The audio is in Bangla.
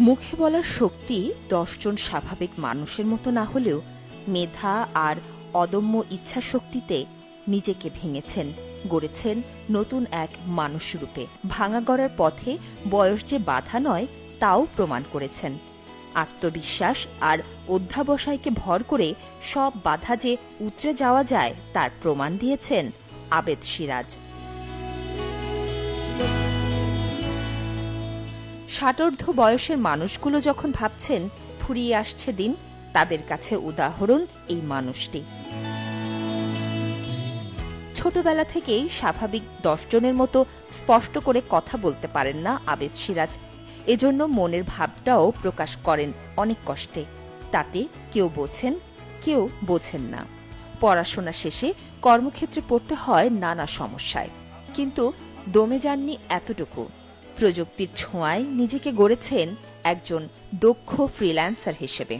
মুখে বলার শক্তি দশজন স্বাভাবিক মানুষের মতো না হলেও মেধা আর অদম্য ইচ্ছা শক্তিতে নিজেকে ভেঙেছেন, গড়েছেন নতুন এক মানুষ রূপে ভাঙা গড়ার পথে বয়স যে বাধা নয়, তাও প্রমাণ করেছেন। আত্মবিশ্বাস আর অধ্যাবসায়কে ভর করে সব বাধা যে উতরে যাওয়া যায়, তার প্রমাণ দিয়েছেন আবেদ সিরাজ ষাটোর্ধ বয়সের মানুষগুলো যখন ভাবছেন, ফুরিয়ে আসছে দিন, তাদের কাছে উদাহরণ এই মানুষটি। ছোটবেলা থেকেই স্বাভাবিক দশজনের মতো স্পষ্ট করে কথা বলতে পারেন না আবেদ সিরাজ। এজন্য মনের ভাবটাও প্রকাশ করেন অনেক কষ্টে। তাতে কেউ বোঝেন কেউ বোঝেন না। পড়াশোনা শেষে কর্মক্ষেত্রে পড়তে হয় নানা সমস্যায়। কিন্তু দমে যাননি এতটুকু। প্রযুক্তির ছোঁয়ায় নিজেকে গড়েছেন একজন দক্ষ ফ্রিল্যান্সার হিসেবে।